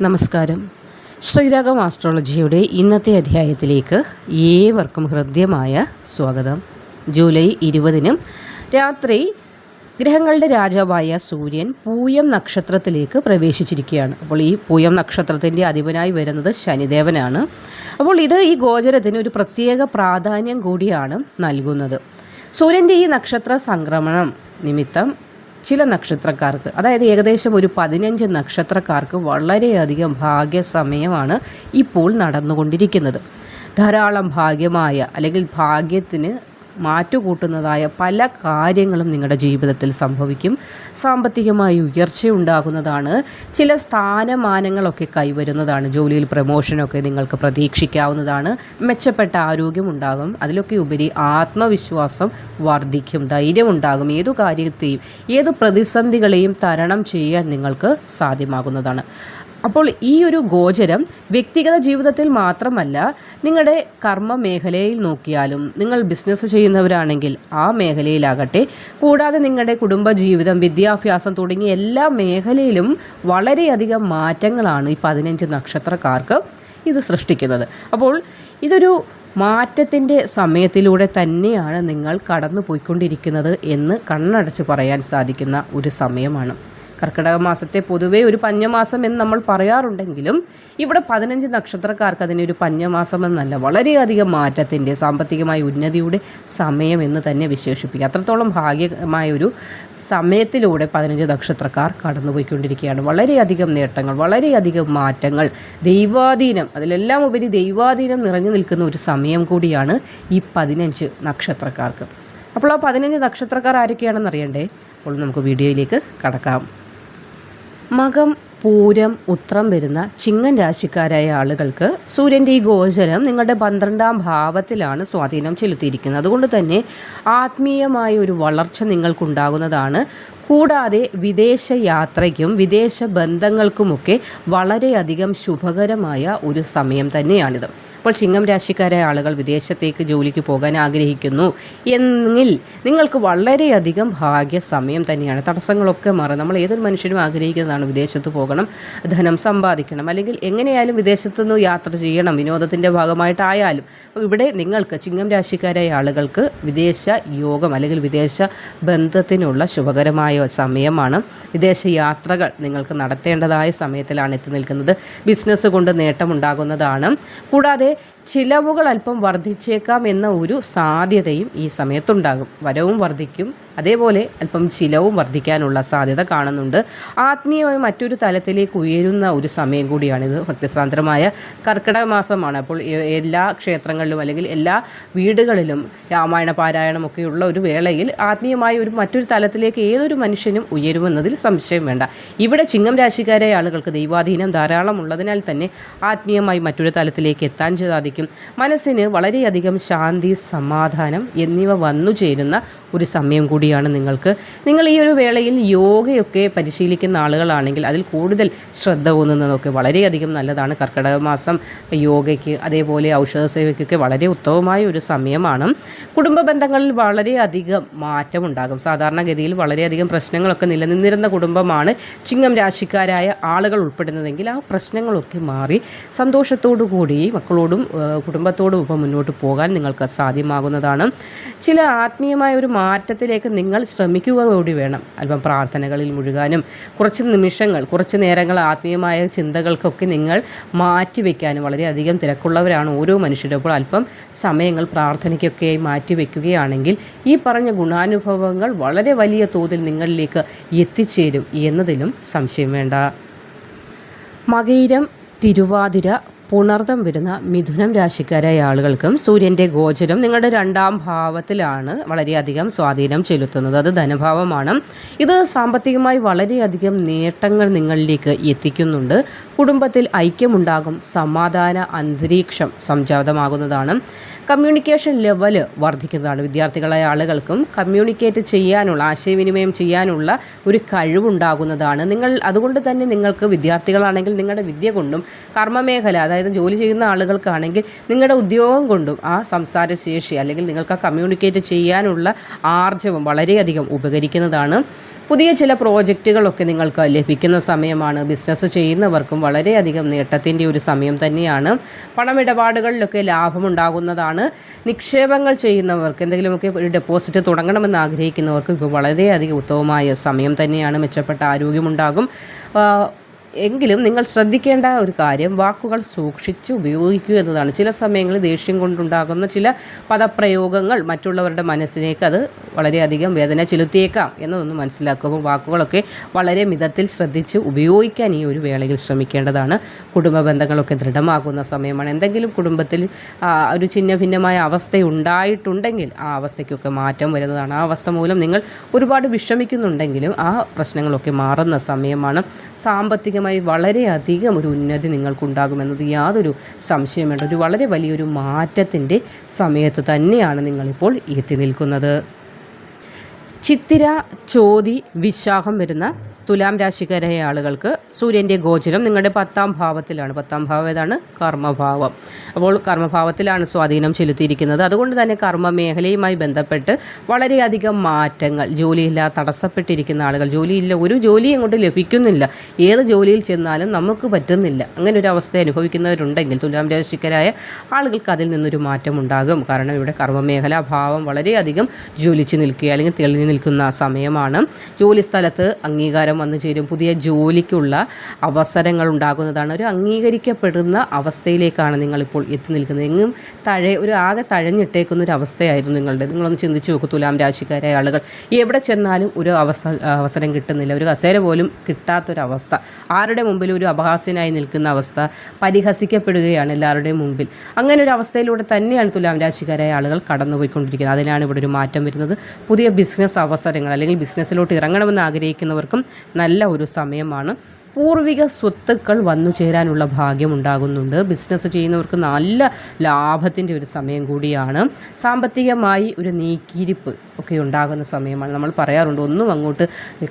നമസ്കാരം. ശ്രീരാഗം ആസ്ട്രോളജിയുടെ ഇന്നത്തെ അധ്യായത്തിലേക്ക് ഏവർക്കും ഹൃദ്യമായ സ്വാഗതം. ജൂലൈ ഇരുപതിനും രാത്രി ഗ്രഹങ്ങളുടെ രാജാവായ സൂര്യൻ പൂയം നക്ഷത്രത്തിലേക്ക് പ്രവേശിച്ചിരിക്കുകയാണ്. അപ്പോൾ ഈ പൂയം നക്ഷത്രത്തിന്റെ അധിപനായി വരുന്നത് ശനിദേവനാണ്. അപ്പോൾ ഇത് ഈ ഗോചരത്തിന് ഒരു പ്രത്യേക പ്രാധാന്യം കൂടിയാണ് നൽകുന്നത്. സൂര്യന്റെ ഈ നക്ഷത്ര സംക്രമണം നിമിത്തം ചില നക്ഷത്രക്കാർക്ക് അതായത് ഏകദേശം ഒരു പതിനഞ്ച് നക്ഷത്രക്കാർക്ക് വളരെയധികം ഭാഗ്യസമയമാണ് ഇപ്പോൾ നടന്നുകൊണ്ടിരിക്കുന്നത്. ധാരാളം ഭാഗ്യമായ അല്ലെങ്കിൽ ഭാഗ്യത്തിന് മാറ്റുകൂട്ടുന്നതായ പല കാര്യങ്ങളും നിങ്ങളുടെ ജീവിതത്തിൽ സംഭവിക്കും. സാമ്പത്തികമായി ഉയർച്ചയുണ്ടാകുന്നതാണ്. ചില സ്ഥാനമാനങ്ങളൊക്കെ കൈവരുന്നതാണ്. ജോലിയിൽ പ്രമോഷനൊക്കെ നിങ്ങൾക്ക് പ്രതീക്ഷിക്കാവുന്നതാണ്. മെച്ചപ്പെട്ട ആരോഗ്യം ഉണ്ടാകും അതിലൊക്കെ ഉപരി ആത്മവിശ്വാസം വർദ്ധിക്കും. ധൈര്യം ഉണ്ടാകും ഏതു കാര്യത്തെയും ഏത് പ്രതിസന്ധികളെയും തരണം ചെയ്യാൻ നിങ്ങൾക്ക് സാധ്യമാകുന്നതാണ്. അപ്പോൾ ഈ ഒരു ഗോചരം വ്യക്തിഗത ജീവിതത്തിൽ മാത്രമല്ല നിങ്ങളുടെ കർമ്മ മേഖലയിൽ നോക്കിയാലും നിങ്ങൾ ബിസിനസ് ചെയ്യുന്നവരാണെങ്കിൽ ആ മേഖലയിലാകട്ടെ കൂടാതെ നിങ്ങളുടെ കുടുംബജീവിതം വിദ്യാഭ്യാസം തുടങ്ങിയ എല്ലാ മേഖലയിലും വളരെയധികം മാറ്റങ്ങളാണ് ഈ പതിനഞ്ച് നക്ഷത്രക്കാർക്ക് ഇത് സൃഷ്ടിക്കുന്നത്. അപ്പോൾ ഇതൊരു മാറ്റത്തിന്റെ സമയത്തിലൂടെ തന്നെയാണ് നിങ്ങൾ കടന്നു പോയിക്കൊണ്ടിരിക്കുന്നത് എന്ന് കണ്ണടച്ച് പറയാൻ സാധിക്കുന്ന ഒരു സമയമാണ്. കർക്കിടക മാസത്തെ പൊതുവേ ഒരു പഞ്ഞമാസം എന്ന് നമ്മൾ പറയാറുണ്ടെങ്കിലും ഇവിടെ പതിനഞ്ച് നക്ഷത്രക്കാർക്ക് അതിനെ ഒരു പഞ്ഞമാസം എന്നല്ല വളരെയധികം മാറ്റത്തിന്റെ സാമ്പത്തികമായ ഉന്നതിയുടെ സമയം എന്ന് തന്നെ വിശേഷിപ്പിക്കുക. അത്രത്തോളം ഭാഗ്യമായ ഒരു സമയത്തിലൂടെ പതിനഞ്ച് നക്ഷത്രക്കാർ കടന്നുപോയിക്കൊണ്ടിരിക്കുകയാണ്. വളരെയധികം നേട്ടങ്ങൾ വളരെയധികം മാറ്റങ്ങൾ ദൈവാധീനം അതിലെല്ലാം ഉപരി ദൈവാധീനം നിറഞ്ഞു നിൽക്കുന്ന ഒരു സമയം കൂടിയാണ് ഈ പതിനഞ്ച് നക്ഷത്രക്കാർക്ക്. അപ്പോൾ ആ പതിനഞ്ച് നക്ഷത്രക്കാർ ആരൊക്കെയാണെന്ന് അറിയണ്ടേ അപ്പോൾ നമുക്ക് വീഡിയോയിലേക്ക് കടക്കാം. మగం പൂരം ഉത്രം വരുന്ന ചിങ്ങൻ രാശിക്കാരായ ആളുകൾക്ക് സൂര്യന്റെ ഈ ഗോചരം നിങ്ങളുടെ പന്ത്രണ്ടാം ഭാവത്തിലാണ് സ്വാധീനം ചെലുത്തിയിരിക്കുന്നത്. അതുകൊണ്ട് തന്നെ ആത്മീയമായ ഒരു വളർച്ച നിങ്ങൾക്കുണ്ടാകുന്നതാണ്. കൂടാതെ വിദേശ യാത്രയ്ക്കും വിദേശ ബന്ധങ്ങൾക്കുമൊക്കെ വളരെയധികം ശുഭകരമായ ഒരു സമയം തന്നെയാണിത്. അപ്പോൾ ചിങ്ങം രാശിക്കാരായ ആളുകൾ വിദേശത്തേക്ക് ജോലിക്ക് പോകാൻ ആഗ്രഹിക്കുന്നു എങ്കിൽ നിങ്ങൾക്ക് വളരെയധികം ഭാഗ്യ സമയം തന്നെയാണ്. തടസ്സങ്ങളൊക്കെ മാറും. നമ്മൾ ഏതൊരു മനുഷ്യനും ആഗ്രഹിക്കുന്നതാണ് വിദേശത്ത് പോകണം ധനം സമ്പാദിക്കണം അല്ലെങ്കിൽ എങ്ങനെയായാലും വിദേശത്തുനിന്ന് യാത്ര ചെയ്യണം വിനോദത്തിന്റെ ഭാഗമായിട്ടായാലും. ഇവിടെ നിങ്ങൾക്ക് ചിങ്ങം രാശിക്കാരായ ആളുകൾക്ക് വിദേശ യോഗം അല്ലെങ്കിൽ വിദേശ ബന്ധത്തിനുള്ള ശുഭകരമായ സമയമാണ്. വിദേശ യാത്രകൾ നിങ്ങൾക്ക് നടത്തേണ്ടതായ സമയത്തിലാണ് എത്തി നിൽക്കുന്നത്. ബിസിനസ് കൊണ്ട് നേട്ടമുണ്ടാകുന്നതാണ്. കൂടാതെ ചിലവുകൾ അല്പം വർദ്ധിച്ചേക്കാം എന്ന ഒരു സാധ്യതയും ഈ സമയത്തുണ്ടാകും. വരവും വർദ്ധിക്കും. അതേപോലെ അല്പം ചിലവും വർദ്ധിക്കാനുള്ള സാധ്യത കാണുന്നുണ്ട്. ആത്മീയമായി മറ്റൊരു തലത്തിലേക്ക് ഉയരുന്ന ഒരു സമയം കൂടിയാണിത്. ഭക്തിസാന്ദ്രമായ കർക്കിടക മാസമാണ് അപ്പോൾ എല്ലാ ക്ഷേത്രങ്ങളിലും അല്ലെങ്കിൽ എല്ലാ വീടുകളിലും രാമായണ പാരായണമൊക്കെയുള്ള ഒരു വേളയിൽ ആത്മീയമായ ഒരു മറ്റൊരു തലത്തിലേക്ക് ഏതൊരു മനുഷ്യനും ഉയരുമെന്നതിൽ സംശയം വേണ്ട. ഇവിടെ ചിങ്ങം രാശിക്കാരായ ആളുകൾക്ക് ദൈവാധീനം ധാരാളം ഉള്ളതിനാൽ തന്നെ ആത്മീയമായി മറ്റൊരു തലത്തിലേക്ക് എത്താൻ സാധിക്കും. മനസ്സിന് വളരെയധികം ശാന്തി സമാധാനം എന്നിവ വന്നു ചേരുന്ന ഒരു സമയം കൂടിയാണ് നിങ്ങൾക്ക്. നിങ്ങൾ ഈ ഒരു വേളയിൽ യോഗയൊക്കെ പരിശീലിക്കുന്ന ആളുകളാണെങ്കിൽ അതിൽ കൂടുതൽ ശ്രദ്ധ ഊന്നുന്നതൊക്കെ വളരെയധികം നല്ലതാണ്. കർക്കിടക മാസം യോഗയ്ക്ക് അതേപോലെ ഔഷധ സേവയ്ക്കൊക്കെ വളരെ ഉത്തമമായ ഒരു സമയമാണ്. കുടുംബ ബന്ധങ്ങളിൽ വളരെയധികം മാറ്റമുണ്ടാകും. സാധാരണഗതിയിൽ വളരെയധികം പ്രശ്നങ്ങളൊക്കെ നിലനിന്നിരുന്ന കുടുംബമാണ് ചിങ്ങം രാശിക്കാരായ ആളുകൾ ഉൾപ്പെടുന്നതെങ്കിൽ ആ പ്രശ്നങ്ങളൊക്കെ മാറി സന്തോഷത്തോടു കൂടി മക്കളോടും കുടുംബത്തോടും ഇപ്പം മുന്നോട്ട് പോകാൻ നിങ്ങൾക്ക് സാധ്യമാകുന്നതാണ്. ചില ആത്മീയമായ ഒരു മാറ്റത്തിലേക്ക് നിങ്ങൾ ശ്രമിക്കുക കൂടി വേണം. അല്പം പ്രാർത്ഥനകളിൽ മുഴുകാനും കുറച്ച് നിമിഷങ്ങൾ കുറച്ച് നേരങ്ങൾ ആത്മീയമായ ചിന്തകൾക്കൊക്കെ നിങ്ങൾ മാറ്റിവെക്കാനും വളരെയധികം തിരക്കുള്ളവരാണ് ഓരോ മനുഷ്യരും. അപ്പോൾ അല്പം സമയങ്ങൾ പ്രാർത്ഥനയ്ക്കൊക്കെയായി മാറ്റിവെക്കുകയാണെങ്കിൽ ഈ പറഞ്ഞ ഗുണാനുഭവങ്ങൾ വളരെ വലിയ തോതിൽ നിങ്ങളിലേക്ക് എത്തിച്ചേരും എന്നതിലും സംശയം വേണ്ട. മകയിരം തിരുവാതിര പുണർദം വരുന്ന മിഥുനം രാശിക്കാരായ ആളുകൾക്കും സൂര്യന്റെ ഗോചരം നിങ്ങളുടെ രണ്ടാം ഭാവത്തിലാണ് വളരെയധികം സ്വാധീനം ചെലുത്തുന്നത്. അത് ധനഭാവമാണ്. ഇത് സാമ്പത്തികമായി വളരെയധികം നേട്ടങ്ങൾ നിങ്ങളിലേക്ക് എത്തിക്കുന്നുണ്ട്. കുടുംബത്തിൽ ഐക്യമുണ്ടാകും. സമാധാന അന്തരീക്ഷം സംജാതമാകുന്നതാണ്. കമ്മ്യൂണിക്കേഷൻ ലെവൽ വർദ്ധിക്കുന്നതാണ് വിദ്യാർത്ഥികളായ ആളുകൾക്കും കമ്മ്യൂണിക്കേറ്റ് ചെയ്യാനുള്ള ആശയവിനിമയം ചെയ്യാനുള്ള ഒരു കഴിവുണ്ടാകുന്നതാണ്. നിങ്ങൾ അതുകൊണ്ട് തന്നെ നിങ്ങൾക്ക് വിദ്യാർത്ഥികളാണെങ്കിൽ നിങ്ങളുടെ വിദ്യ കൊണ്ടും കർമ്മമേഖല അതായത് അതായത് ജോലി ചെയ്യുന്ന ആളുകൾക്കാണെങ്കിൽ നിങ്ങളുടെ ഉദ്യോഗം കൊണ്ടും ആ സംസാരശേഷി അല്ലെങ്കിൽ നിങ്ങൾക്ക് ആ കമ്മ്യൂണിക്കേറ്റ് ചെയ്യാനുള്ള ആർജവം വളരെയധികം ഉപകരിക്കുന്നതാണ്. പുതിയ ചില പ്രോജക്റ്റുകളൊക്കെ നിങ്ങൾക്ക് ലഭിക്കുന്ന സമയമാണ്. ബിസിനസ് ചെയ്യുന്നവർക്കും വളരെയധികം നേട്ടത്തിന്റെ ഒരു സമയം തന്നെയാണ്. പണമിടപാടുകളിലൊക്കെ ലാഭമുണ്ടാകുന്നതാണ്. നിക്ഷേപങ്ങൾ ചെയ്യുന്നവർക്ക് എന്തെങ്കിലുമൊക്കെ ഒരു ഡെപ്പോസിറ്റ് തുടങ്ങണമെന്ന് ആഗ്രഹിക്കുന്നവർക്ക് ഇപ്പോൾ വളരെയധികം ഉത്തമമായ സമയം തന്നെയാണ്. മെച്ചപ്പെട്ട ആരോഗ്യമുണ്ടാകും. എങ്കിലും നിങ്ങൾ ശ്രദ്ധിക്കേണ്ട ഒരു കാര്യം വാക്കുകൾ സൂക്ഷിച്ച് ഉപയോഗിക്കുക എന്നതാണ്. ചില സമയങ്ങളിൽ ദേഷ്യം കൊണ്ടുണ്ടാകുന്ന ചില പദപ്രയോഗങ്ങൾ മറ്റുള്ളവരുടെ മനസ്സിലേക്ക് അത് വളരെയധികം വേദന ചെലുത്തിയേക്കാം എന്നതൊന്ന് മനസ്സിലാക്കുമ്പോൾ വാക്കുകളൊക്കെ വളരെ മിതത്തിൽ ശ്രദ്ധിച്ച് ഉപയോഗിക്കാൻ ഈ ഒരു വേളയിൽ ശ്രമിക്കേണ്ടതാണ്. കുടുംബ ബന്ധങ്ങളൊക്കെ ദൃഢമാകുന്ന സമയമാണ്. എന്തെങ്കിലും കുടുംബത്തിൽ ഒരു ചിഹ്ന ഭിന്നമായ അവസ്ഥ ഉണ്ടായിട്ടുണ്ടെങ്കിൽ ആ അവസ്ഥയ്ക്കൊക്കെ മാറ്റം വരുന്നതാണ്. ആ അവസ്ഥ മൂലം നിങ്ങൾ ഒരുപാട് വിഷമിക്കുന്നുണ്ടെങ്കിലും ആ പ്രശ്നങ്ങളൊക്കെ മാറുന്ന സമയമാണ്. സാമ്പത്തികമായി വളരെയധികം ഒരു ഉന്നതി നിങ്ങൾക്കുണ്ടാകുമെന്നത് യാതൊരു സംശയം വേണ്ട ഒരു വളരെ വലിയൊരു മാറ്റത്തിന്റെ സമയത്ത് തന്നെയാണ് നിങ്ങളിപ്പോൾ എത്തി നിൽക്കുന്നത്. ചിത്തിര ചോതി വിശാഖം വരുന്ന തുലാം രാശിക്കാരായ ആളുകൾക്ക് സൂര്യന്റെ ഗോചരം നിങ്ങളുടെ പത്താം ഭാവത്തിലാണ്. പത്താം ഭാവം ഏതാണ്? കർമ്മഭാവം. അപ്പോൾ കർമ്മഭാവത്തിലാണ് സ്വാധീനം ചെലുത്തിയിരിക്കുന്നത്. അതുകൊണ്ട് തന്നെ കർമ്മ മേഖലയുമായി ബന്ധപ്പെട്ട് വളരെയധികം മാറ്റങ്ങൾ ജോലിയില്ല തടസ്സപ്പെട്ടിരിക്കുന്ന ആളുകൾ ജോലിയില്ല ഒരു ജോലി അങ്ങോട്ട് ലഭിക്കുന്നില്ല. ഏത് ജോലിയിൽ ചെന്നാലും നമുക്ക് പറ്റുന്നില്ല. അങ്ങനെ ഒരു അവസ്ഥ അനുഭവിക്കുന്നവരുണ്ടെങ്കിൽ തുലാം രാശിക്കാരായ ആളുകൾക്ക് അതിൽ നിന്നൊരു മാറ്റം ഉണ്ടാകും കാരണം ഇവിടെ കർമ്മമേഖലാ ഭാവം വളരെയധികം ജ്വലിച്ച് നിൽക്കുക അല്ലെങ്കിൽ തെളിഞ്ഞു നിൽക്കുന്ന സമയമാണ്. ജോലി സ്ഥലത്ത് അംഗീകാരം വന്നു ചേരും. പുതിയ ജോലിക്കുള്ള അവസരങ്ങൾ ഉണ്ടാകുന്നതാണ്. ഒരു അംഗീകരിക്കപ്പെടുന്ന അവസ്ഥയിലേക്കാണ് നിങ്ങളിപ്പോൾ എത്തി നിൽക്കുന്നത്. എങ്ങും തഴ ഒരു ആകെ തഴഞ്ഞിട്ടേക്കുന്ന ഒരു അവസ്ഥയായിരുന്നു നിങ്ങളുടെ. നിങ്ങളൊന്ന് ചിന്തിച്ചു നോക്കൂ തുലാം രാശിക്കാരായ ആളുകൾ. എവിടെ ചെന്നാലും ഒരു അവസ്ഥ അവസരം കിട്ടുന്നില്ല. ഒരു കസേര പോലും കിട്ടാത്തൊരവസ്ഥ. ആരുടെ മുമ്പിൽ ഒരു അപഹാസ്യനായി നിൽക്കുന്ന അവസ്ഥ പരിഹസിക്കപ്പെടുകയാണ് എല്ലാവരുടെയും മുമ്പിൽ. അങ്ങനെ ഒരു അവസ്ഥയിലൂടെ തന്നെയാണ് തുലാം രാശിക്കാരായ ആളുകൾ കടന്നുപോയിക്കൊണ്ടിരിക്കുന്നത്. അതിനാണ് ഇവിടെ ഒരു മാറ്റം വരുന്നത്. പുതിയ ബിസിനസ് അവസരങ്ങൾ അല്ലെങ്കിൽ ബിസിനസ്സിലോട്ട് ഇറങ്ങണമെന്ന് ആഗ്രഹിക്കുന്നവർക്കും നല്ല ഒരു സമയമാണ്. പൂർവിക സ്വത്തുക്കൾ വന്നു ചേരാനുള്ള ഭാഗ്യം ഉണ്ടാകുന്നുണ്ട് ബിസിനസ് ചെയ്യുന്നവർക്ക് നല്ല ലാഭത്തിന്റെ ഒരു സമയം കൂടിയാണ്. സാമ്പത്തികമായി ഒരു നീക്കിയിരിപ്പ് ഒക്കെ ഉണ്ടാകുന്ന സമയമാണ്. നമ്മൾ പറയാറുണ്ട് ഒന്നും അങ്ങോട്ട്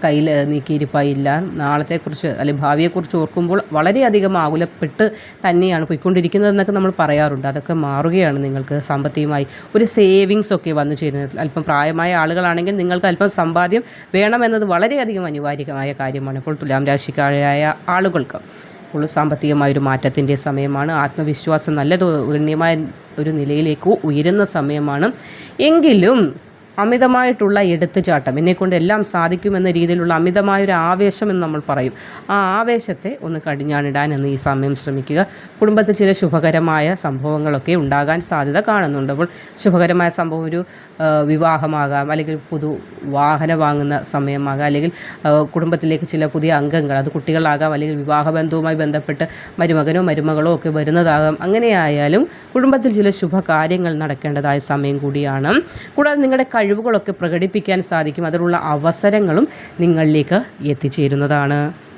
കയ്യിൽ നീക്കിയിരിപ്പായില്ല. നാളത്തെക്കുറിച്ച് അല്ലെങ്കിൽ ഭാവിയെക്കുറിച്ച് ഓർക്കുമ്പോൾ വളരെയധികം ആകുലപ്പെട്ട് തന്നെയാണ് പോയിക്കൊണ്ടിരിക്കുന്നതെന്നൊക്കെ നമ്മൾ പറയാറുണ്ട്. അതൊക്കെ മാറുകയാണ് നിങ്ങൾക്ക് സാമ്പത്തികമായി. ഒരു സേവിങ്സ് ഒക്കെ വന്നു ചേരുന്നത്. അല്പം പ്രായമായ ആളുകളാണെങ്കിൽ നിങ്ങൾക്ക് അല്പം സമ്പാദ്യം വേണമെന്നത് വളരെയധികം അനിവാര്യമായ കാര്യമാണ്. ഇപ്പോൾ തുലാം രാശിക്കാരായ ആളുകൾക്ക് സാമ്പത്തികമായ ഒരു മാറ്റത്തിന്റെ സമയമാണ്. ആത്മവിശ്വാസം നല്ലത് ഗണ്യമായ ഒരു നിലയിലേക്ക് ഉയരുന്ന സമയമാണ്. എങ്കിലും അമിതമായിട്ടുള്ള എടുത്തുചാട്ടം. എന്നെക്കൊണ്ട് എല്ലാം സാധിക്കുമെന്ന രീതിയിലുള്ള അമിതമായൊരു ആവേശം എന്ന് നമ്മൾ പറയും. ആ ആവേശത്തെ ഒന്ന് കടിഞ്ഞാണിടാൻ എന്ന് ഈ സമയം ശ്രമിക്കുക. കുടുംബത്തിൽ ചില ശുഭകരമായ സംഭവങ്ങളൊക്കെ ഉണ്ടാകാൻ സാധ്യത കാണുന്നുണ്ട്. അപ്പോൾ ശുഭകരമായ സംഭവം ഒരു വിവാഹമാകാം അല്ലെങ്കിൽ പുതു വാഹനം വാങ്ങുന്ന സമയമാകാം അല്ലെങ്കിൽ കുടുംബത്തിലേക്ക് ചില പുതിയ അംഗങ്ങൾ അത് കുട്ടികളാകാം അല്ലെങ്കിൽ വിവാഹബന്ധവുമായി ബന്ധപ്പെട്ട് മരുമകനോ മരുമകളോ ഒക്കെ വരുന്നതാകാം. അങ്ങനെയായാലും കുടുംബത്തിൽ ചില ശുഭകാര്യങ്ങൾ നടക്കേണ്ടതായ സമയം കൂടിയാണ്. കൂടാതെ നിങ്ങളുടെ കഴിവുകളൊക്കെ പ്രകടിപ്പിക്കാൻ സാധിക്കും. അതിനുള്ള അവസരങ്ങളും നിങ്ങളിലേക്ക് എത്തിച്ചേരുന്നതാണ്.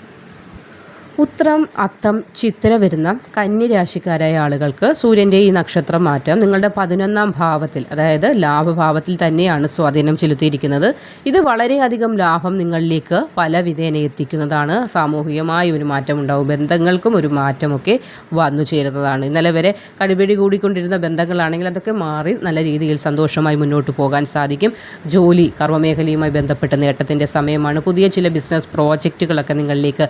ഉത്രം അത്തം ചിത്തിര വരുന്ന കന്യരാശിക്കാരായ ആളുകൾക്ക് സൂര്യന്റെ ഈ നക്ഷത്രം മാറ്റം നിങ്ങളുടെ പതിനൊന്നാം ഭാവത്തിൽ അതായത് ലാഭഭാവത്തിൽ തന്നെയാണ് സ്വാധീനം ചെലുത്തിയിരിക്കുന്നത്. ഇത് വളരെയധികം ലാഭം നിങ്ങളിലേക്ക് പല വിധേന എത്തിക്കുന്നതാണ്. സാമൂഹികമായ ഒരു മാറ്റം ഉണ്ടാവും. ബന്ധങ്ങൾക്കും ഒരു മാറ്റമൊക്കെ വന്നു ചേരുന്നതാണ്. ഇന്നലെ വരെ കടിപിടി കൂടിക്കൊണ്ടിരുന്ന ബന്ധങ്ങളാണെങ്കിൽ അതൊക്കെ മാറി നല്ല രീതിയിൽ സന്തോഷമായി മുന്നോട്ട് പോകാൻ സാധിക്കും. ജോലി കർമ്മമേഖലയുമായി ബന്ധപ്പെട്ട നേട്ടത്തിന്റെ സമയമാണ്. പുതിയ ചില ബിസിനസ് പ്രോജക്റ്റുകളൊക്കെ നിങ്ങളിലേക്ക്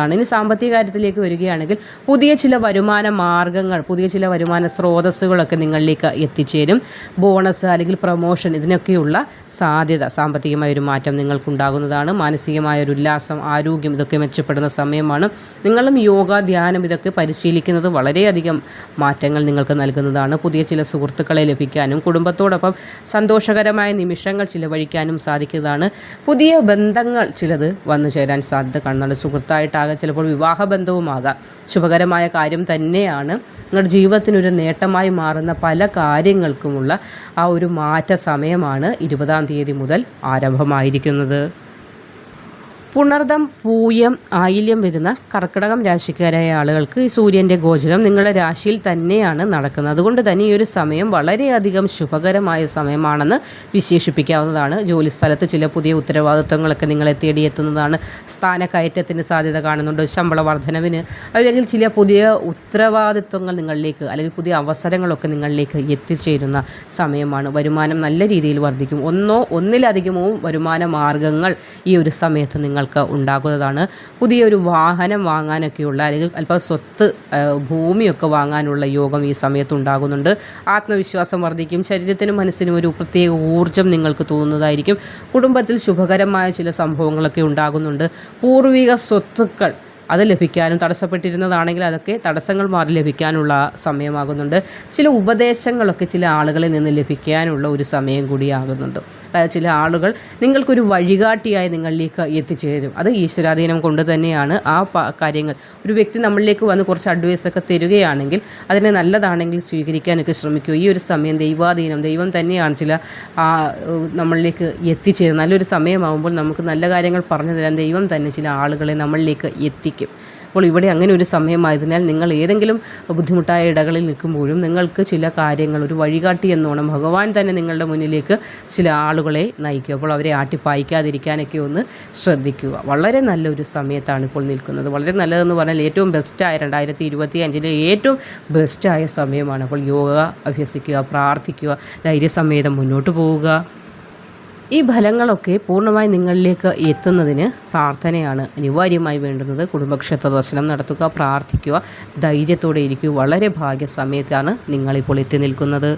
എത്തിച്ചേരുന്നതാണ് ഇനി സാമ്പത്തിക കാര്യത്തിലേക്ക് വരികയാണെങ്കിൽ പുതിയ ചില വരുമാന മാർഗങ്ങൾ പുതിയ ചില വരുമാന സ്രോതസ്സുകളൊക്കെ നിങ്ങളിലേക്ക് എത്തിച്ചേരും. ബോണസ് അല്ലെങ്കിൽ പ്രൊമോഷൻ ഇതിനൊക്കെയുള്ള സാധ്യത സാമ്പത്തികമായ ഒരു മാറ്റം നിങ്ങൾക്കുണ്ടാകുന്നതാണ്. മാനസികമായ ഒരു ഉല്ലാസം ആരോഗ്യം ഇതൊക്കെ മെച്ചപ്പെടുന്ന സമയമാണ്. നിങ്ങളും യോഗ ധ്യാനം ഇതൊക്കെ പരിശീലിക്കുന്നത് വളരെയധികം മാറ്റങ്ങൾ നിങ്ങൾക്ക് നൽകുന്നതാണ്. പുതിയ ചില സുഹൃത്തുക്കളെ ലഭിക്കാനും കുടുംബത്തോടൊപ്പം സന്തോഷകരമായ നിമിഷങ്ങൾ ചിലവഴിക്കാനും സാധിക്കുന്നതാണ്. പുതിയ ബന്ധങ്ങൾ ചിലത് വന്നു ചേരാൻ സാധ്യത കാണുന്നുണ്ട്. സുഹൃത്തായിട്ടാകാം ചിലപ്പോൾ വിവാഹബന്ധവുമാകാം. ശുഭകരമായ കാര്യം തന്നെയാണ്. നിങ്ങളുടെ ജീവിതത്തിനൊരു നേട്ടമായി മാറുന്ന പല കാര്യങ്ങൾക്കുമുള്ള ആ ഒരു മാറ്റ സമയമാണ് ഇരുപതാം തീയതി മുതൽ ആരംഭമായിരിക്കുന്നത്. പുണർദം പൂയം ആയില്യം വരുന്ന കർക്കിടകം രാശിക്കാരായ ആളുകൾക്ക് ഈ സൂര്യന്റെ ഗോചരം നിങ്ങളുടെ രാശിയിൽ തന്നെയാണ് നടക്കുന്നത്. അതുകൊണ്ട് തന്നെ ഈ ഒരു സമയം വളരെയധികം ശുഭകരമായ സമയമാണെന്ന് വിശേഷിപ്പിക്കാവുന്നതാണ്. ജോലി സ്ഥലത്ത് ചില പുതിയ ഉത്തരവാദിത്വങ്ങളൊക്കെ നിങ്ങളെ തേടിയെത്തുന്നതാണ്. സ്ഥാനക്കയറ്റത്തിന് സാധ്യത കാണുന്നുണ്ട്. ശമ്പള വർധനവിന് അല്ലെങ്കിൽ ചില പുതിയ ഉത്തരവാദിത്വങ്ങൾ നിങ്ങളിലേക്ക് അല്ലെങ്കിൽ പുതിയ അവസരങ്ങളൊക്കെ നിങ്ങളിലേക്ക് എത്തിച്ചേരുന്ന സമയമാണ്. വരുമാനം നല്ല രീതിയിൽ വർദ്ധിക്കും. ഒന്നോ ഒന്നിലധികമോ വരുമാന മാർഗങ്ങൾ ഈ ഒരു സമയത്ത് നിങ്ങൾക്ക് ഉണ്ടാകുന്നതാണ് പുതിയൊരു വാഹനം വാങ്ങാനൊക്കെയുള്ള അല്ലെങ്കിൽ അല്പം സ്വത്ത് ഭൂമിയൊക്കെ വാങ്ങാനുള്ള യോഗം ഈ സമയത്ത് ഉണ്ടാകുന്നുണ്ട്. ആത്മവിശ്വാസം വർദ്ധിക്കും. ശരീരത്തിനും മനസ്സിനും ഒരു പ്രത്യേക ഊർജം നിങ്ങൾക്ക് തോന്നുന്നതായിരിക്കും. കുടുംബത്തിൽ ശുഭകരമായ ചില സംഭവങ്ങളൊക്കെ ഉണ്ടാകുന്നുണ്ട്. പൂർവിക സ്വത്തുക്കൾ അത് ലഭിക്കാനും തടസ്സപ്പെട്ടിരുന്നതാണെങ്കിൽ അതൊക്കെ തടസ്സങ്ങൾ മാറി ലഭിക്കാനുള്ള സമയമാകുന്നുണ്ട്. ചില ഉപദേശങ്ങളൊക്കെ ചില ആളുകളിൽ നിന്ന് ലഭിക്കാനുള്ള ഒരു സമയം കൂടിയാകുന്നുണ്ട്. അതായത് ചില ആളുകൾ നിങ്ങൾക്കൊരു വഴികാട്ടിയായി നിങ്ങളിലേക്ക് എത്തിച്ചേരും. അത് ഈശ്വരാധീനം കൊണ്ട് തന്നെയാണ് ആ കാര്യങ്ങൾ. ഒരു വ്യക്തി നമ്മളിലേക്ക് വന്ന് കുറച്ച് അഡ്വൈസൊക്കെ തരികയാണെങ്കിൽ അതിനെ നല്ലതാണെങ്കിൽ സ്വീകരിക്കാനൊക്കെ ശ്രമിക്കുക ഈ ഒരു സമയം ദൈവാധീനം ദൈവം തന്നെയാണ് ചില നമ്മളിലേക്ക് എത്തിച്ചേരുന്നത്. നല്ലൊരു സമയമാകുമ്പോൾ നമുക്ക് നല്ല കാര്യങ്ങൾ പറഞ്ഞു തരാൻ ദൈവം തന്നെ ചില ആളുകളെ നമ്മളിലേക്ക് എത്തിക്കും. അപ്പോൾ ഇവിടെ അങ്ങനെ ഒരു സമയമായതിനാൽ നിങ്ങൾ ഏതെങ്കിലും ബുദ്ധിമുട്ടായ ഇടകളിൽ നിൽക്കുമ്പോഴും നിങ്ങൾക്ക് ചില കാര്യങ്ങൾ ഒരു വഴികാട്ടി എന്നോണം ഭഗവാൻ തന്നെ നിങ്ങളുടെ മുന്നിലേക്ക് ചില ആളുകളെ നയിക്കും. അപ്പോൾ അവരെ ആട്ടിപ്പായിക്കാതിരിക്കാനൊക്കെ ഒന്ന് ശ്രദ്ധിക്കുക. വളരെ നല്ലൊരു സമയത്താണ് ഇപ്പോൾ നിൽക്കുന്നത്. വളരെ നല്ലതെന്ന് പറഞ്ഞാൽ ഏറ്റവും ബെസ്റ്റായ രണ്ടായിരത്തി ഇരുപത്തി അഞ്ചിലെ ഏറ്റവും ബെസ്റ്റായ സമയമാണ്. അപ്പോൾ യോഗ അഭ്യസിക്കുക പ്രാർത്ഥിക്കുക ധൈര്യസമേതം മുന്നോട്ട് പോവുക. ഈ ഫലങ്ങളൊക്കെ പൂർണമായി നിങ്ങളിലേക്ക് എത്തുന്നതിന് പ്രാർത്ഥനയാണ് അനിവാര്യമായി വേണ്ടുന്നത്. കുടുംബക്ഷേത്ര ദർശനം നടത്തുക പ്രാർത്ഥിക്കുക ധൈര്യത്തോടെ ഇരിക്കുക വളരെ ഭാഗ്യ സമയത്താണ് നിങ്ങളിപ്പോൾ എത്തി നിൽക്കുന്നത്.